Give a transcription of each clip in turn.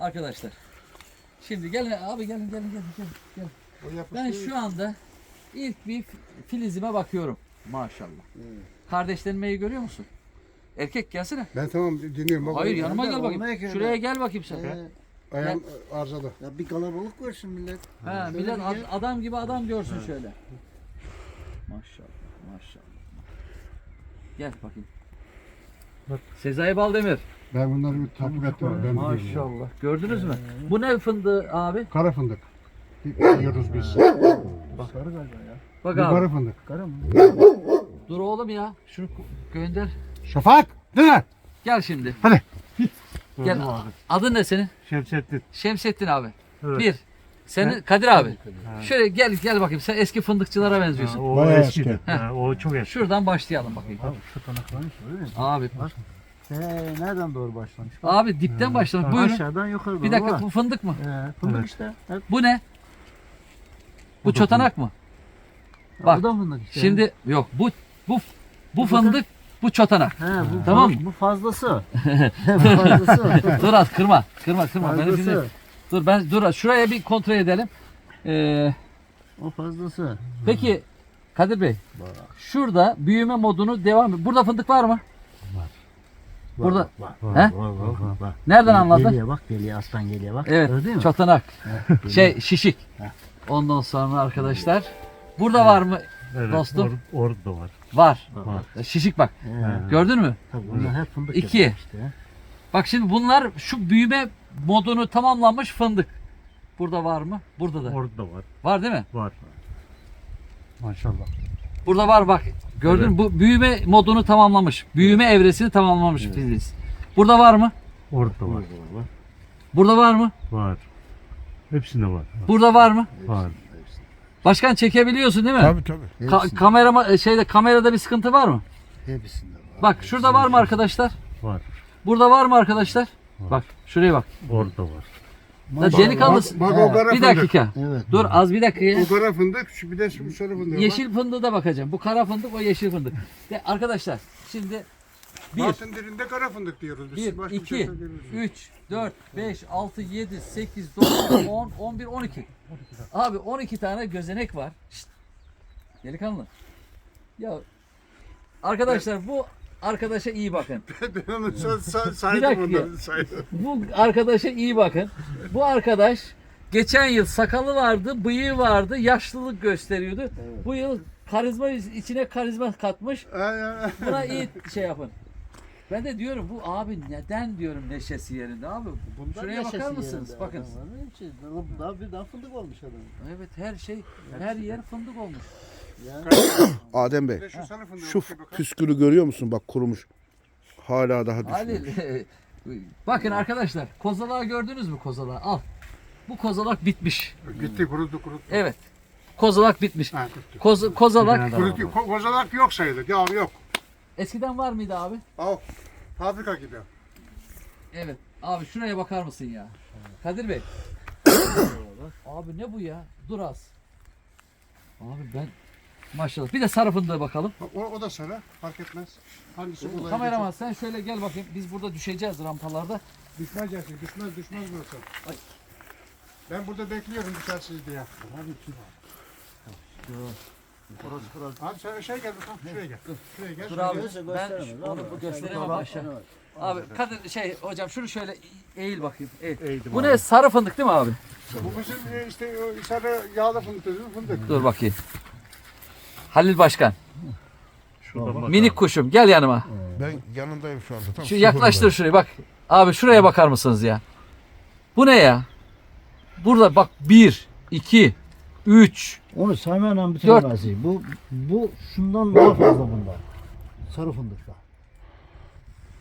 Arkadaşlar. Şimdi gelin abi gelin gelin gelin gelin. Ben şu anda ilk bir filizime bakıyorum. Maşallah. Kardeşlenmeyi görüyor musun? Erkek gelsene. Ben tamam dinliyorum. Bak, Hayır yanıma gel bakayım. Şuraya gel bakayım sen. Ee, Ayağım arızalı. ya bir kalabalık görsün millet. Ha, Şöyle millet bir ad- gel. adam gibi adam görsün şöyle. Maşallah, maşallah. Gel bakayım. Sezai Baldemir. Ben bunları bir takip ettim. Ben biliyorum. Maşallah. Gördünüz mü? Bu ne fındığı abi? Kara fındık. Diyoruz biz. Sarı galiba ya. Bak Bu abi. kara fındık. Kara mı? Dur oğlum ya. Şunu ko- gönder. Şafak! Ne? Gel şimdi. Hadi. Gel. Adın ne senin? Şemsettin. Şemsettin abi. Evet. Bir. Senin Kadir abi. Şöyle gel gel bakayım. Sen eski fındıkçılara Ha, benziyorsun. o Bayağı eski. Ha, o çok eski. Şuradan başlayalım bakayım. Abi şu tanaklarmış öyle mi? Abi. Ee, nereden doğru başlamış? Abi dipten başlamak. Ha. Buyurun. Aşağıdan yukarı doğru Bir dakika var. bu fındık mı? Ee, fındık Evet. işte. Hep. Bu ne? Bu Bu çotanak mı? Bak, Bu da fındık işte. Şimdi yok bu bu bu fındık bu çotanak. He, bu, Tamam bu, bu fazlası. bu fazlası. dur az kırma. Kırma kırma. Beni dinle. fazlası. Dur ben dur şuraya bir kontrol edelim. Ee, O fazlası. peki Kadir Bey. Şurada büyüme modunu devam Burada fındık var mı? Burada Var, He? var, var, var, var. nereden anladın? Geliyor bak geliyor aslan geliyor bak. Evet. Gördün mü? Çotanak. Geliyor. Şey şişik. Ondan sonra arkadaşlar burada var mı? Evet, Dostum. Or, orada var. Var. Var. Şişik bak. He. Gördün mü? Tabii bunlar hep fındık İki. yapıyor işte. Bak şimdi bunlar şu büyüme modunu tamamlanmış fındık. Burada var mı? Burada da. Orada var. Var değil mi? Var. Maşallah. Burada var bak. Gördün mü? Bu büyüme modunu tamamlamış. Büyüme evresini tamamlamış filiz. Burada var mı? Orada var. Burada var mı? Var. Hepsinde var. Burada var mı? Var. Başkan çekebiliyorsun değil mi? Tabii tabii. Ka- Hepsinde, kamera şeyde kamerada bir sıkıntı var mı? hepsinde var. Bak şurada var mı arkadaşlar? Var. Burada var mı arkadaşlar? Var. Bak şuraya bak. Orada var. Ya delikanlı. Bak, bak o kara Bir fındık. dakika. Evet. Dur az bir dakika ya. O kara fındık, şu bir de şu sarı fındık. Yeşil fındığı da bakacağım. Bu kara fındık, o yeşil fındık. De arkadaşlar şimdi bir, Bartın dilinde kara fındık diyoruz biz. 1, Başka bir şey 2, söylemiyoruz. 3, 4, 5, 6, 7, 8, 9, 10, 11, 12. Abi 12 tane gözenek var. Şşt. Delikanlı. Ya arkadaşlar bu arkadaşa iyi bakın. Ben onu sa- sa- Bir saydım onları saydım. Bu arkadaşa iyi bakın. Bu arkadaş geçen yıl sakalı vardı, bıyığı vardı, yaşlılık gösteriyordu. Bu yıl karizma içine karizma katmış. Buna iyi şey yapın. Ben de diyorum bu abi neden diyorum neşesi yerinde abi. Bundan Şuraya bakar mısınız? yerinde Bakın. adam? Daha, daha bir daha fındık olmuş adam. Evet her şey her yer fındık olmuş. Ya. Adem Bey, şu püskülü görüyor musun? Bak kurumuş. Hala daha düşmüş. Halil bakın arkadaşlar kozalağı gördünüz mü kozalağı? Al. Bu kozalak bitmiş. Gitti kurudu kurudu. Evet. Kozalak bitmiş. Ha, kurudu. Koz, kozalak Kurudu. Ko- Kozalak yok sayılır. Ya yok. eskiden var mıydı abi? Al. Fabrika gibi. Evet. Abi şuraya bakar mısın ya? Kadir Bey. abi ne bu ya? Dur az. Abi ben maşallah. Bir de sarı fındığa bakalım. Bak, O, o da sarı. Fark etmez. Hangisi kolay Kameraman sen şöyle gel bakayım. Biz burada düşeceğiz rampalarda. Düşmez Yasin. Düşmez düşmez burası. Ay. Ben burada bekliyorum düşersiniz diye. Abi kim? Burası burası. Abi sen şey gel bakalım. Şuraya gel. Şuraya gel. Dur şuraya abi. gel. Ben onu bu gösteremem aşağı. Abi Kadir şey hocam şunu şöyle eğil bakayım. Eğil. Eğdim Bu abi. ne sarı fındık değil mi abi? Bu bizim e, işte o sarı yağlı fındık fındık. Dur bakayım. Halil Başkan. Şuradan bak Minik abi. kuşum gel yanıma. Ben yanındayım şu anda. Tam Şu yaklaştır var. şurayı bak. Abi şuraya bakar mısınız ya? Bu ne ya? Burada bak 1, 2, 3. Onu saymayla bitiremezsin. Bu bu şundan daha fazla bunda. Sarı fındıkta.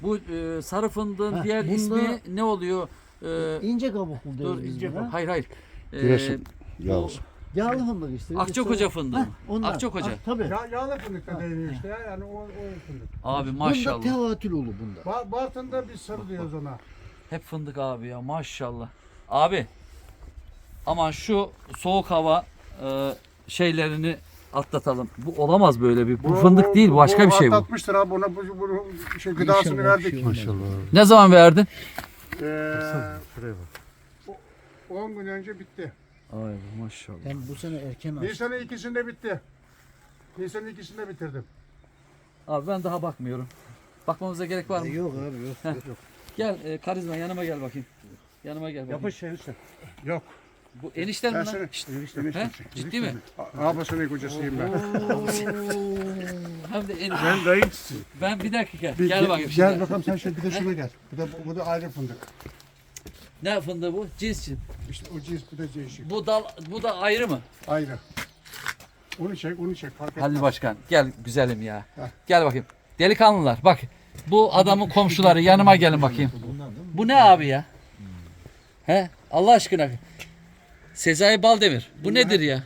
Bu e, sarı fındığın Heh, diğer bunda- ismi ne oluyor? E, İnce kabuklu dur diyoruz biz ince buna. Hayır hayır. E, Giresun. bu Yavuz. Yağlı fındık işte. Akçakoca fındığı. Heh, ondan. Akçakoca. Ah, tabii. Ya, yağlı fındık da deniyor işte ya. Yani o, o fındık. Abi Bunda maşallah. tevatül olur bunda. Ba Bartın'da biz sarı diyoruz ona. Hep fındık abi ya maşallah. Abi aman şu soğuk hava e, şeylerini atlatalım. Bu olamaz böyle bir. Bu, fındık değil başka bir şey bu. Atlatmıştır abi ona bu, bu, bu şey, gıdasını İnşallah bir verdik. şey olmaz. Maşallah. Ne zaman verdin? Ee, Şuraya bak. 10 gün önce bitti. Ay maşallah. Hem bu sene erken açtı. Nisan'ın ikisinde bitti. Nisan'ın ikisinde bitirdim. Abi ben daha bakmıyorum. Bakmamıza gerek var mı? Yok abi yok. yok. Gel e, karizma yanıma gel bakayım. Yanıma gel bakayım. Yapış enişte. Yok. Bu enişten mi Ben lan? seni- Şşt, Enişte- He? Ciddi mi? A- Ablasının kocasıyım ben. Hem de enişte. Ben dayımsın. Ben bir dakika. Bir- gel bakayım Gel şimdi. bakalım sen şöyle bir de şuna gel. Bu da, bu da ayrı fındık. Ne fındığı bu? Cinsçi. İşte o cins bu da değişik. Bu dal bu da ayrı mı? Ayrı. Onu çek, onu çek. Fark etmez. Halil Başkan gel güzelim ya. Heh. Gel bakayım. Delikanlılar bak. Bu adamın komşuları yanıma gelin bakayım. Bu ne abi ya? He? Allah aşkına. Sezai Baldemir. Bu nedir ya?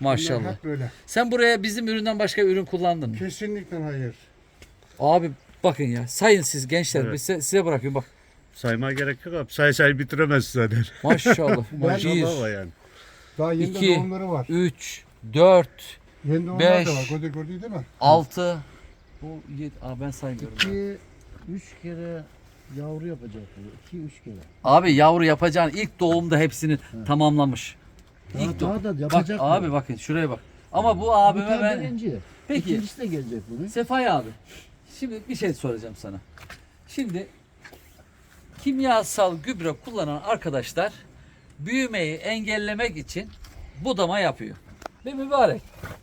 Bunlar Maşallah. Hep böyle. Sen buraya bizim üründen başka ürün kullandın mı? Kesinlikle hayır. Abi bakın ya. Sayın siz gençler. Evet. Biz size, size bırakıyorum bak. Saymaya gerek yok abi. Say say bitiremez zaten. Maşallah. Maşallah var 1, yani. Daha yeni İki. doğumları var. 3, 4, Yeni doğumlar beş. da var. Gördü gördü değil mi? 6. Bu 7. Aa ben saymıyorum. ya. İki, üç kere yavru yapacak bu. İki, üç kere. Abi yavru yapacağın ilk doğumda hepsini tamamlamış. Daha, İlk doğum. daha da Bak yapacak abi bakın şuraya bak. Ama bu Bu abime tabii ben... birinci. Peki İkincisi de gelecek bunun. Sefai abi. Şimdi bir şey soracağım sana. Şimdi kimyasal gübre kullanan arkadaşlar büyümeyi engellemek için budama yapıyor. Ve mübarek.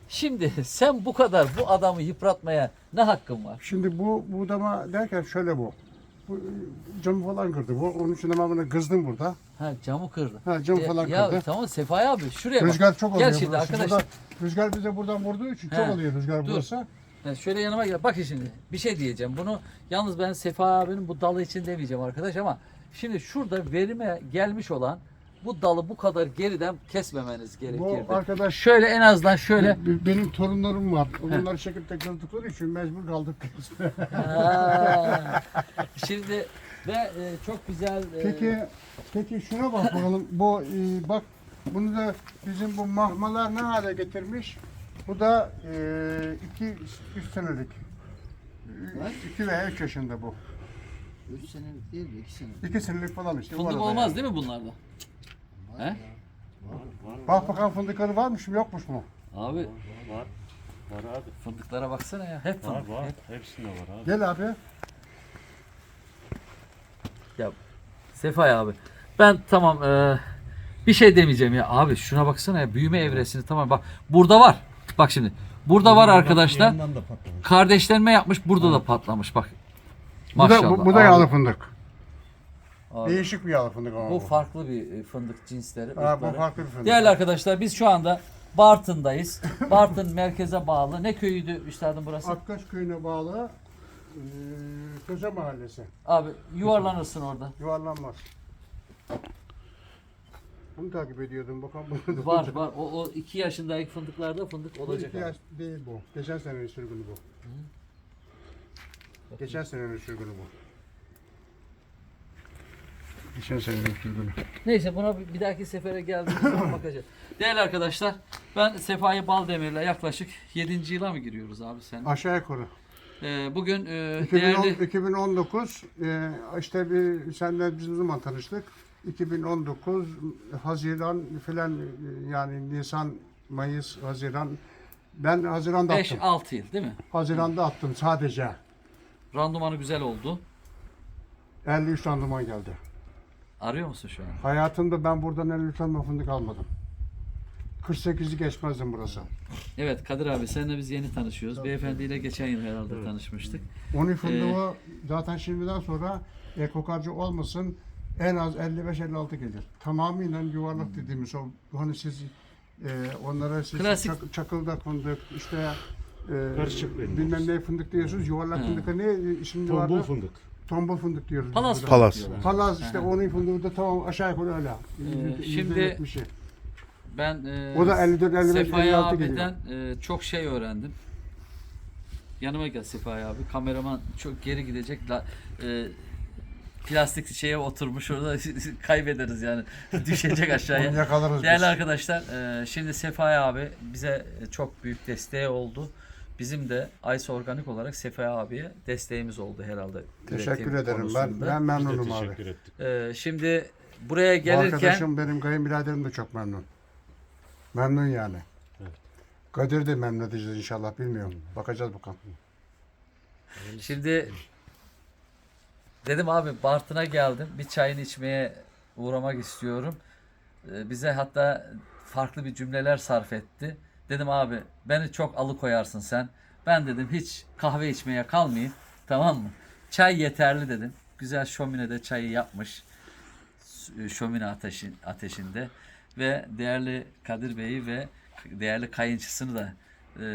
Şimdi sen bu kadar bu adamı yıpratmaya ne hakkın var? Şimdi bu budama derken şöyle bu. Bu camı falan kırdı. Bu, onun için ben bunu kızdım burada. Ha camı kırdı. Ha camı Ya- falan ya, kırdı. tamam Sefai abi şuraya bak. Rüzgar çok oluyor Gel şimdi burası. arkadaşlar. Burada- rüzgar bize buradan vurduğu için He. çok oluyor rüzgar Dur. burası. Ha, şöyle yanıma gel. Bakın şimdi bir şey diyeceğim. Bunu yalnız ben Sefa abinin bu dalı için demeyeceğim arkadaş ama şimdi şurada verime gelmiş olan bu dalı bu kadar geriden kesmemeniz gerekirdi. Bu arkadaş Şöyle en azından şöyle. Be- Benim torunlarım var. Onlar şekilde kırdıkları için mecbur kaldık. Ha. şimdi ve e, çok güzel. e, peki peki şuna bak bakalım. Bu e, bak bunu da bizim bu mahmalar ne hale getirmiş? Bu da e, iki üç senelik. İki veya üç yaşında bu. Üç senelik değil mi? İki senelik. İki senelik falan işte. bu fındık arada olmaz yani. değil mi bunlarda? He? Bak bakalım fındıkları varmış mı yokmuş mu? Abi Var. Var abi. fındıklara baksana ya. Hep Var fındık. var. Hep. Hepsinde var abi. Gel abi. Sefay abi. Ben tamam e, bir şey demeyeceğim ya. Abi şuna baksana ya. Büyüme evresini tamam bak. Burada var. Bak şimdi. Burada var arkadaşlar. Da patlamış. Kardeşlenme yapmış. Burada da patlamış bak. Bu da, Maşallah. bu, bu da abi. yağlı fındık. Abi, Değişik bir yağlı fındık ama Bu bu. farklı bir e, fındık cinsleri. Ha, bu ırkları. farklı bir fındık. Değerli arkadaşlar biz şu anda Bartın'dayız. Bartın merkeze bağlı. Ne köyüydü üstadım burası? Akkaş köyüne bağlı e, Köse Mahallesi. Abi yuvarlanırsın orada. Yuvarlanmaz. Bunu takip ediyordum. Bakalım bunu da Var var. O, o iki yaşındaki fındıklarda fındık Bu olacak. iki abi. yaş değil bu. Geçen senenin sürgünü bu. Geçen senenin sürgünü bu. Geçen senenin sürgünü. Neyse buna bir bir dahaki sefere geldiğimiz zaman bakacağız. Değerli arkadaşlar ben Sefai Baldemir'le yaklaşık 7. yıla mı giriyoruz abi sen? Aşağı yukarı. Ee, bugün e, 2010, değerli 2019 e, işte bir senle biz o zaman tanıştık. 2019 Haziran filan yani Nisan, Mayıs, Haziran. Ben Haziran'da attım. 5-6 yıl değil mi? Haziran'da attım sadece. Randımanı güzel oldu. 53 randıman geldi. Arıyor musun şu an? Hayatımda ben buradan 53 randıman fındık almadım. 48'i geçmezdim burası. Evet Kadir abi seninle biz yeni tanışıyoruz. Beyefendiyle geçen yıl herhalde tanışmıştık. Onun fındığı zaten şimdiden sonra ekokarcı olmasın en az 55-56 gelir. Tamamıyla yuvarlak dediğimiz o hani siz e, onlara siz Klasik. çak- çakıldak fındık işte e, Karışık bilmem ne fındık diyorsunuz. Yuvarlak He. fındık ne ismini Tombul vardı? fındık. Tombul fındık diyoruz. Palas burada. Palas. diyorlar. Palas işte onun fındığı da tamam aşağı yukarı öyle. Ee, şimdi. Ben e, O da 54, 55, Sefai 56 abiden e, çok şey öğrendim. Yanıma gel Sefai abi. Kameraman çok geri gidecek. La, e, plastik şeye oturmuş orada kaybederiz yani. Düşecek Onu aşağıya. yakalarız Değerli biz. arkadaşlar, e, şimdi Sefai abi bize çok büyük desteği oldu. bizim de Aysa Organik olarak Sefa abiye desteğimiz oldu herhalde. Teşekkür üretim ederim. Ben, konusunda. ben Biz de memnunum abi. teşekkür ettik. Ee, şimdi buraya Bu gelirken arkadaşım benim kayınbiraderim de çok memnun. Memnun yani. Evet. Kadir de memnun edeceğiz inşallah bilmiyorum. Bakacağız bakalım. Şimdi dedim abi Bartın'a geldim. Bir çayını içmeye uğramak istiyorum. Ee, bize hatta farklı bir cümleler sarf etti. Dedim abi beni çok alıkoyarsın sen. Ben dedim hiç kahve içmeye kalmayayım. Tamam mı? Çay yeterli dedim. Güzel şöminede çayı yapmış. S- Şömine ateşin, ateşinde. Ve değerli Kadir Bey'i ve değerli kayınçısını da e,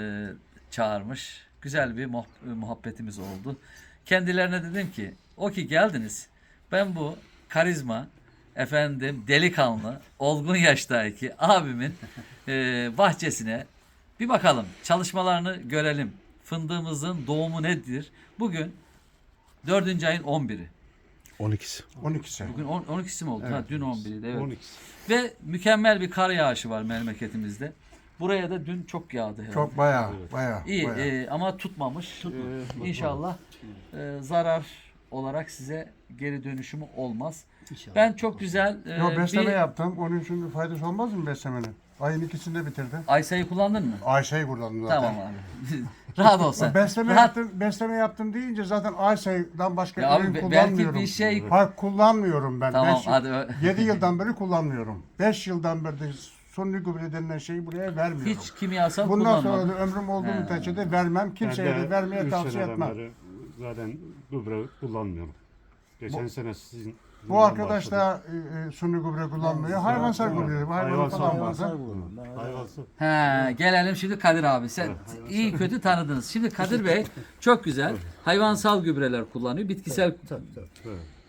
çağırmış. Güzel bir muhab- muhabbetimiz oldu. Kendilerine dedim ki o ki geldiniz. Ben bu karizma efendim delikanlı olgun yaştaki abimin e, bahçesine bir bakalım çalışmalarını görelim. Fındığımızın doğumu nedir? Bugün 4. ayın 11'i. 12'si. 12'si. Bugün on- 12'si mi oldu? Ha, dün 11'iydi evet. 12. Ve mükemmel bir kar yağışı var memleketimizde. Buraya da dün çok yağdı herhalde. Çok bayağı bayağı. İyi bayağı. e, ama tutmamış. E, inşallah e, zarar olarak size geri dönüşümü olmaz. İnşallah. Ben çok güzel e, Yo besleme bir yaptım. Onun için bir faydası olmaz mı beslemenin? Ayın ikisinde bitirdim. Aysa'yı kullandın mı? Ayşe'yi kullandım zaten. Tamam abi. Rahat ol sen. Besleme Rahat. yaptım, besleme yaptım deyince zaten Ayşe'den başka Ya ürün abi be- kullanmıyorum. belki bir şey Hayır kullanmıyorum ben. tamam Beş- hadi ö- 7 yıldan beri kullanmıyorum. 5 yıldan beri de sonni gübre denilen şeyi buraya vermiyorum. hiç kimyasal Bundan sonra kullanmadım. da ömrüm olduğu müddetçe de vermem. Kimseye de vermeye tavsiye etmem. Zaten gübre kullanmıyorum. Geçen sene sizin Bu arkadaş da e, e, suni gübre kullanmıyor. Hayvansal gübre. Hayvan Hayvansal falan Hayvansal. Ben hayvansı. He, gelelim şimdi Kadir abi. Sen iyi kötü tanıdınız. Şimdi Kadir Bey çok güzel hayvansal gübreler kullanıyor. Bitkisel Tabii tabii.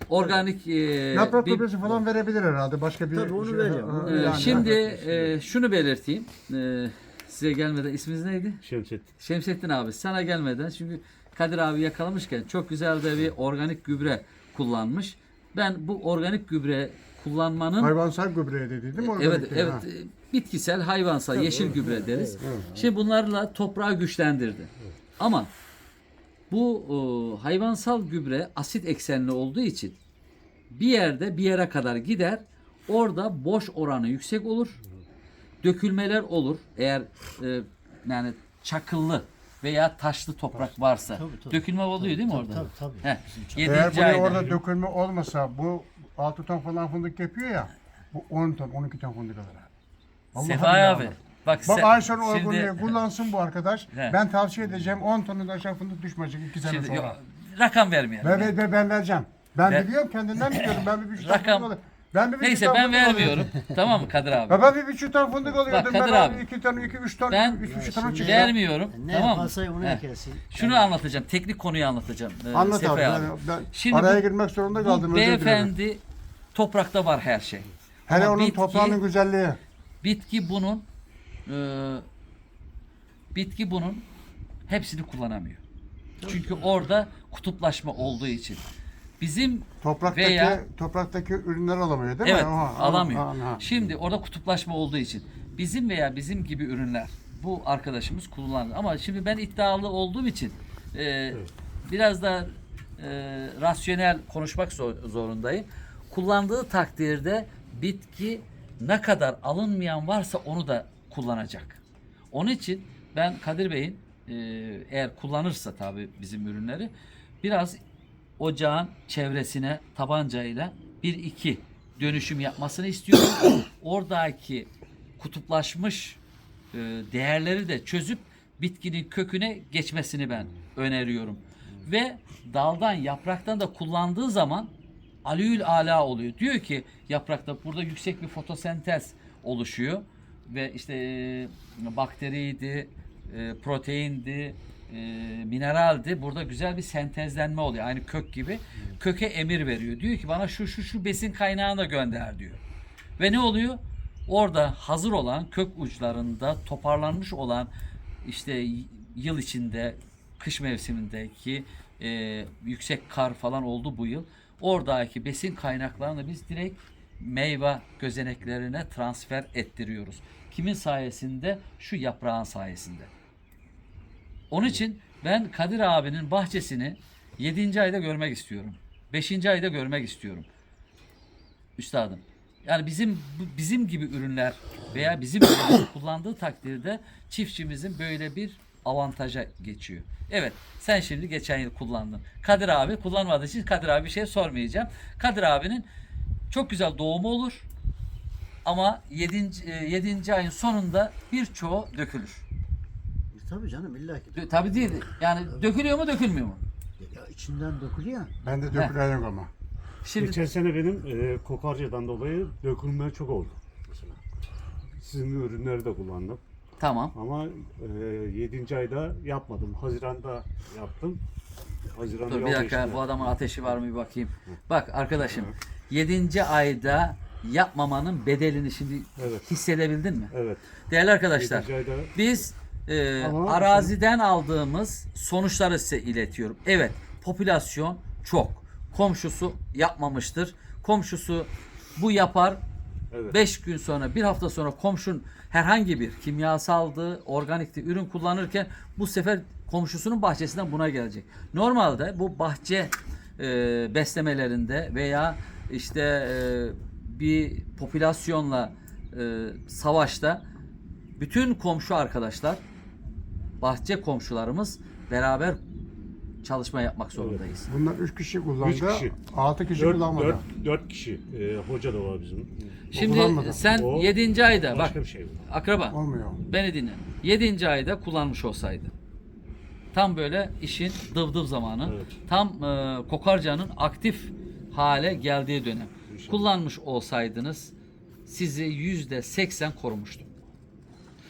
organik e, Yaprak bir- gübresi falan verebilir herhalde. Başka bir Tabii, onu vereceğim. Onu Ee, yani. şimdi e, şunu belirteyim. Ee, size gelmeden isminiz neydi? Şemsettin. Şemsettin abi sana gelmeden çünkü Kadir abi yakalamışken çok güzel de bir organik gübre kullanmış. Ben bu organik gübre kullanmanın Hayvansal gübre dedi değil mi? evet Organik değil, evet ha. e, bitkisel hayvansal yeşil gübre deriz. Şimdi bunlarla toprağı güçlendirdi. Ama bu e, hayvansal gübre asit eksenli olduğu için bir yerde bir yere kadar gider. Orada boş oranı yüksek olur. Dökülmeler olur. Eğer e, yani çakıllı veya taşlı toprak varsa. Tabii, tabii. Dökülme oluyor değil mi Tabii, orada? tabii, tabii. Heh, Eğer buraya ayda. orada dökülme olmasa bu 6 ton falan fındık yapıyor ya. Bu 10 ton 12 ton fındık alır. Vallahi Sefa abi. alır. Bak, Bak şimdi- uygunluğu kullansın bu arkadaş. He. Ben tavsiye edeceğim 10 tonun aşağı fındık düşmeyecek 2 sene Şimdi, sonra. yok, rakam vermeyelim. Ve, ve, ve ben vereceğim. Ben Ver- biliyorum kendimden biliyorum. Ben bir ton Rakam-. Ben bir buçuk Neyse ben fındık vermiyorum. tamam mı Kadir abi? Ya ben bir buçuk ton fındık alıyordum. Kadir ben abi. 2 ton, 2, 3 ton, Ben 3 3 Ya ton şimdi- çıktı. Vermiyorum. Ne tamam mı? yaparsa onu ekersin. Şunu anlatacağım. Teknik konuyu anlatacağım. Ee, Anlat abi. Ben, ben Şimdi araya bu- girmek zorunda Bu kaldım. özür dilerim. beyefendi toprakta var her şey. Hele Ama onun bitki- toprağının güzelliği. Bitki bunun e, bitki bunun hepsini kullanamıyor. Çünkü orada kutuplaşma olduğu için. Bizim Topraktaki Veya- topraktaki ürünler alamıyor değil evet mi? Aha, alamıyor. aha. Şimdi orada kutuplaşma olduğu için bizim veya bizim gibi ürünler bu arkadaşımız kullanır. Ama şimdi ben iddialı olduğum için e, biraz da e, rasyonel konuşmak zor- zorundayım. Kullandığı takdirde bitki ne kadar alınmayan varsa onu da kullanacak. Onun için ben Kadir Bey'in e, eğer kullanırsa tabii bizim ürünleri biraz ocağın çevresine tabancayla bir iki dönüşüm yapmasını istiyorum. Oradaki kutuplaşmış e, değerleri de çözüp bitkinin köküne geçmesini ben öneriyorum. Ve daldan yapraktan da kullandığı zaman alüül ala oluyor. Diyor ki yaprakta burada yüksek bir fotosentez oluşuyor ve işte e, bakteriydi, e, proteindi, e, mineraldi. Burada güzel bir sentezlenme oluyor. Aynı kök gibi. Köke emir veriyor. Diyor ki bana şu şu şu besin kaynağını da gönder diyor. Ve ne oluyor? Orada hazır olan kök uçlarında toparlanmış olan işte yıl içinde kış mevsimindeki e, yüksek kar falan oldu bu yıl. Oradaki besin kaynaklarını biz direkt meyve gözeneklerine transfer ettiriyoruz. Kimin sayesinde? Şu yaprağın sayesinde. Onun için ben Kadir abinin bahçesini 7. ayda görmek istiyorum. 5. ayda görmek istiyorum. Üstadım. Yani bizim bizim gibi ürünler veya bizim kullandığı takdirde çiftçimizin böyle bir avantaja geçiyor. Evet sen şimdi geçen yıl kullandın. Kadir abi kullanmadığı için Kadir abi bir şey sormayacağım. Kadir abinin çok güzel doğumu olur. Ama 7. 7. ayın sonunda birçoğu dökülür. Tabii canım illa ki. Dö- Tabii değil. Yani dökülüyor mu dökülmüyor mu? Ya içinden dökülüyor. Bende dökülen yok ama. Şimdi Geçen sene benim e, kokarcadan dolayı dökülme çok oldu. Mesela. Sizin ürünleri de kullandım. tamam. Ama e, 7. ayda yapmadım. Haziran'da yaptım. Haziran'da Dur bir yol dakika geçti. bu adamın ateşi var mı bir bakayım. Bak arkadaşım 7. ayda yapmamanın bedelini şimdi Evet. hissedebildin mi? Evet. Değerli arkadaşlar 7. ayda biz e, Ama- araziden aldığımız sonuçları size iletiyorum. Evet popülasyon çok. Komşusu yapmamıştır. Komşusu bu yapar. Evet. 5 gün sonra bir hafta sonra komşun herhangi bir kimyasaldı, organikti ürün kullanırken bu sefer komşusunun bahçesinden buna gelecek. Normalde bu bahçe e, beslemelerinde veya işte e, bir popülasyonla e, savaşta bütün komşu arkadaşlar bahçe komşularımız beraber çalışma yapmak zorundayız. Bunlar 3 kişi kullandı. Üç kişi. 6 kişi 4, kullanmadı. 4, kişi. E, hoca da var bizim. Şimdi kullanmadı. sen O 7. ayda bak Başka bir şey. akraba Olmuyor. Beni dinle. 7. ayda kullanmış olsaydı. Tam böyle işin dıvdıv zamanı. Evet. Tam e, kokarcanın aktif hale geldiği dönem. İnşallah. Kullanmış olsaydınız sizi yüzde seksen korumuştu.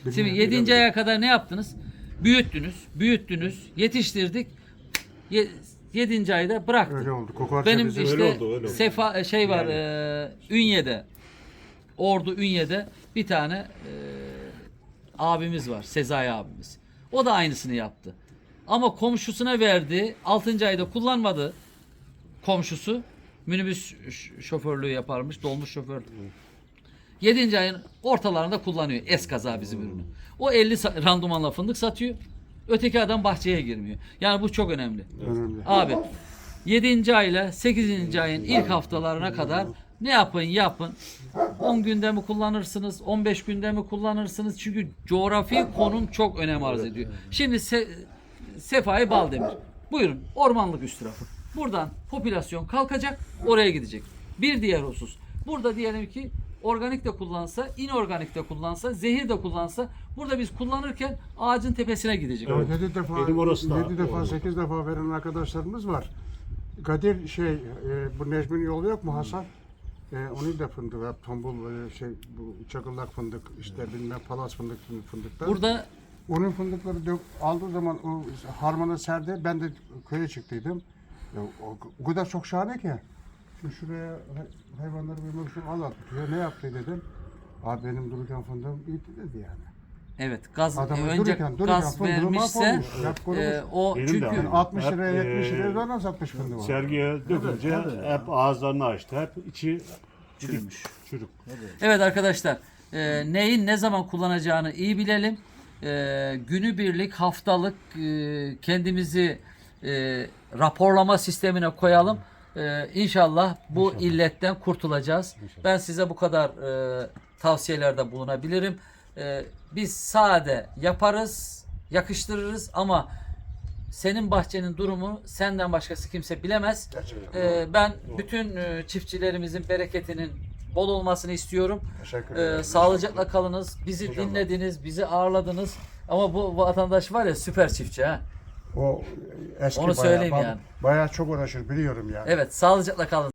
Şimdi Bilmiyorum, 7. bilemedim. aya kadar ne yaptınız? Büyüttünüz, büyüttünüz, yetiştirdik. 7. ayda bıraktık. Öyle oldu. Kokoreç Benim bizim- işte Öyle oldu, öyle oldu. sefa şey var Yani. e, Ünye'de Ordu Ünye'de bir tane e, abimiz var Sezai abimiz. O da aynısını yaptı. Ama komşusuna verdi. 6. ayda kullanmadı komşusu. Minibüs ş- şoförlüğü yaparmış. Dolmuş şoför. 7. ayın ortalarında kullanıyor eskaza bizim ürünü. O 50 sa- randımanla fındık satıyor. Öteki adam bahçeye girmiyor. Yani bu çok önemli. Önemli. Abi 7. ayla 8. ayın ilk haftalarına kadar ne yapın yapın. 10 günde mi kullanırsınız, 15 günde mi kullanırsınız? Çünkü coğrafi konum çok önem arz ediyor. Şimdi Se- Sefai Baldemir. Buyurun ormanlık üst tarafı. Buradan popülasyon kalkacak, oraya gidecek. Bir diğer husus. Burada diyelim ki organik de kullansa, inorganik de kullansa, zehir de kullansa burada biz kullanırken ağacın tepesine gidecek. Evet. 7 defa, Benim orası da 7 defa, oldu. 8 defa veren arkadaşlarımız var. Kadir şey, e, bu Necmi'nin yolu yok mu Hasan? E, onu da fındık, hep tombul e, şey, bu çakıllak fındık, işte bilmem palas fındık fındıklar. Burada Onun fındıkları dök, aldığı zaman o harmana serdi. Ben de köye çıktıydım. Ya, o, o kadar çok şahane ki. Şimdi şuraya hay- hayvanları bir için al at diyor. Ne yaptı dedim. Abi benim dururken fındığım gitti dedi yani. Evet gaz Adamın önce dururken, dururken gaz vermişse e, o Benim çünkü. Yani 60 Hep, liraya 70 e, liraya da satmış fındığı. Sergiye dökünce hep ağızlarını açtı. Hep içi çürümüş. çürük. Evet arkadaşlar e, neyin ne zaman kullanacağını iyi bilelim. E, günübirlik haftalık e, kendimizi e, raporlama sistemine koyalım. E, inşallah bu illetten kurtulacağız. Ben size bu kadar e, tavsiyelerde bulunabilirim. E, biz sade yaparız, yakıştırırız ama senin bahçenin durumu senden başkası kimse bilemez. Ee, ben bütün e, çiftçilerimizin bereketinin bol olmasını istiyorum. Teşekkür Ee, ederim. sağlıcakla kalınız. Bizi dinlediniz, bizi ağırladınız. Ama bu vatandaş var ya süper çiftçi ha. O eski Onu bayağı, söyleyeyim yani. Bayağı çok uğraşır biliyorum yani. Evet, sağlıcakla kalın.